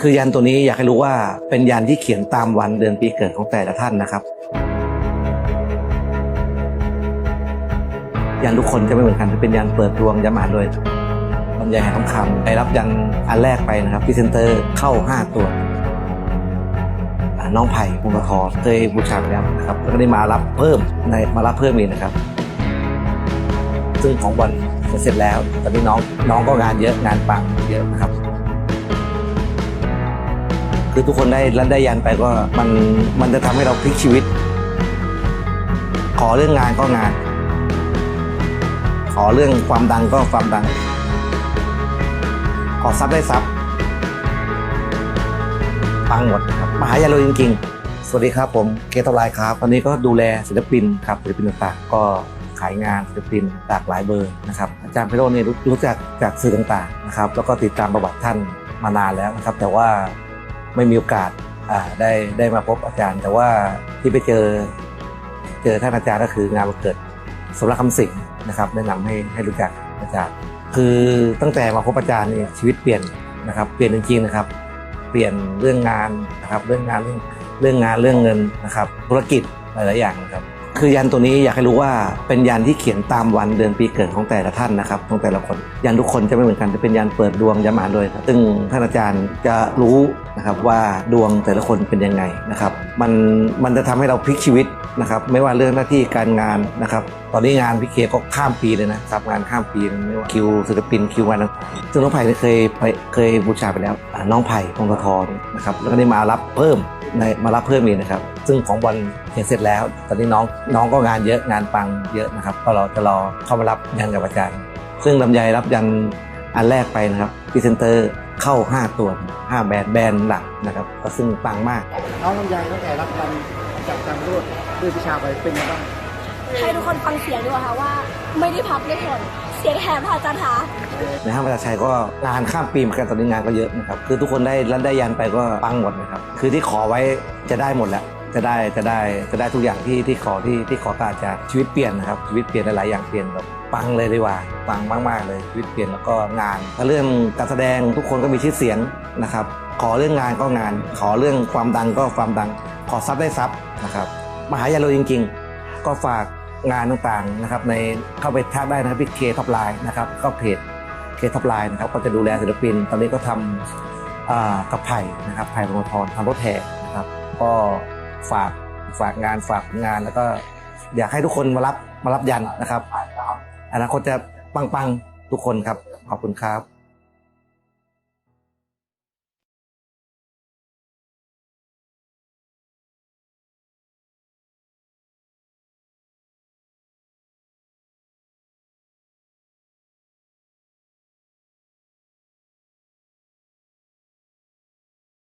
คือยันตัวนี้อยากให้รู้ว่าเป็นยันที่เขียนตามวันเดือนปีเกิดของแต่ละท่านนะครับ ยันทุกคนจะไม่เหมือนกันเป็นยันเปิดดวงยันมหาเลยบรรยายหาทองคำไปรับยันอันแรกไปนะครับพรีเซนเตอร์เข้า 5 ตัว น้องไผ่ภูมิทอเคยบูชาไปแล้วนะครับแล้วก็ได้มารับเพิ่มในมารับเพิ่มอีกนะครับ ซึ่งของวันเสร็จแล้วตอนนี้น้องน้องก็งานเยอะงานปังเยอะนะครับ คือทุกคนได้รับได้ยันไปก็มันมันจะทำให้เราพลิกชีวิต ขอเรื่องงานก็งาน ขอเรื่องความดังก็ความดัง ขอทรัพย์ได้ทรัพย์ปังหมดครับมหายาโลจริง ๆ สวัสดีครับผมเคทลายครับ ตอนนี้ก็ดูแลศิลปินครับศิลปินต่างๆ ก็ขายงานศิลปินหลากหลายเบอร์นะครับอาจารย์ไพโรจน์เนี่ยรู้รู้จักจากสื่อต่างๆนะครับแล้วก็ติดตามประวัติท่านมานานแล้วนะครับ แต่ว่า ไม่มีโอกาสได้ได้มาพบอาจารย์ แต่ว่าที่ไปเจอเจอท่านอาจารย์ก็คืองานวันเกิดสมรักคำสิงห์นะครับแนะนำให้ให้รู้จักอาจารย์ คือตั้งแต่มาพบอาจารย์เนี่ยชีวิตเปลี่ยนนะครับเปลี่ยนจริงๆนะครับ เปลี่ยนเรื่องงานนะครับเรื่องงานเรื่องเรื่องงานเรื่องเงินนะครับ ธุรกิจหลายๆอย่างนะครับ คือยันตัวนี้อยากให้รู้ว่าเป็นยันที่เขียนตามวันเดือนปีเกิดของแต่ละท่านนะครับของแต่ละคนยันทุกคนจะไม่เหมือนกันจะเป็นยันเปิดดวงยันมหาเลยครับซึ่งท่านอาจารย์จะรู้นะครับว่าดวงแต่ละคนเป็นยังไงนะครับ มันมันจะทำให้เราพลิกชีวิตนะครับ ไม่ว่าเรื่องหน้าที่การงานนะครับ ตอนนี้งานพี่เคก็ข้ามปีเลยนะครับงานข้ามปีไม่ว่าคิวศิลปินคิวงานต่างๆซึ่งน้องไผ่เคยไปเคยบูชาไปแล้วน้องไผ่พงศธรนะครับแล้วก็ได้มารับเพิ่ม ในมารับเพิ่มอีกนะครับ ซึ่งของบอลเขียนเสร็จแล้ว ตอนนี้น้องน้องก็งานเยอะงานปังเยอะนะครับ ก็เราจะรอเข้ามารับยันกับอาจารย์ ซึ่งลำไยรับยันอันแรกไปนะครับพรีเซนเตอร์เข้า 5 ตัว 5 แบรนด์แบรนด์หลักนะครับก็ซึ่งปังมาก น้องลำไยตั้งแต่รับวันจากการรวดด้วยวิชาไปเป็นยังไงบ้างให้ทุกคนฟังเสียงดีกว่าค่ะว่า ไม่ได้พับเลยคนเสียงแหบค่ะอาจารย์คะในห้างประชาชัยก็งานข้ามปีเหมือนกันตอนนี้งานก็เยอะนะครับคือทุกคนได้รับได้ยันไปก็ปังหมดนะครับคือที่ขอไว้จะได้หมดแล้วจะได้จะได้จะได้ทุกอย่างที่ที่ขอที่ที่ขอตาอาจารย์ชีวิตเปลี่ยนนะครับชีวิตเปลี่ยนหลายอย่างเปลี่ยนแบบปังเลยดีกว่าปังมากๆเลยชีวิตเปลี่ยนแล้วก็งานถ้าเรื่องการแสดงทุกคนก็มีชื่อเสียงนะครับ ขอเรื่องงานก็งาน ขอเรื่องความดังก็ความดัง ขอทรัพย์ได้ทรัพย์นะครับมหายาโลจริง ๆ ก็ฝาก งานต่างๆนะครับในเข้าไปทักได้นะครับพี่เคท็อปไลน์นะครับก็เพจเคท็อปไลน์นะครับก็จะดูแลศิลปิน ตอนนี้ก็ทำกับไผ่นะครับไผ่ประมทรทำรถแห่นะครับก็ฝากฝากงานฝากงานแล้วก็อยากให้ทุกคนมารับมารับยันนะครับอนาคตจะปังๆทุกคนครับขอบคุณครับ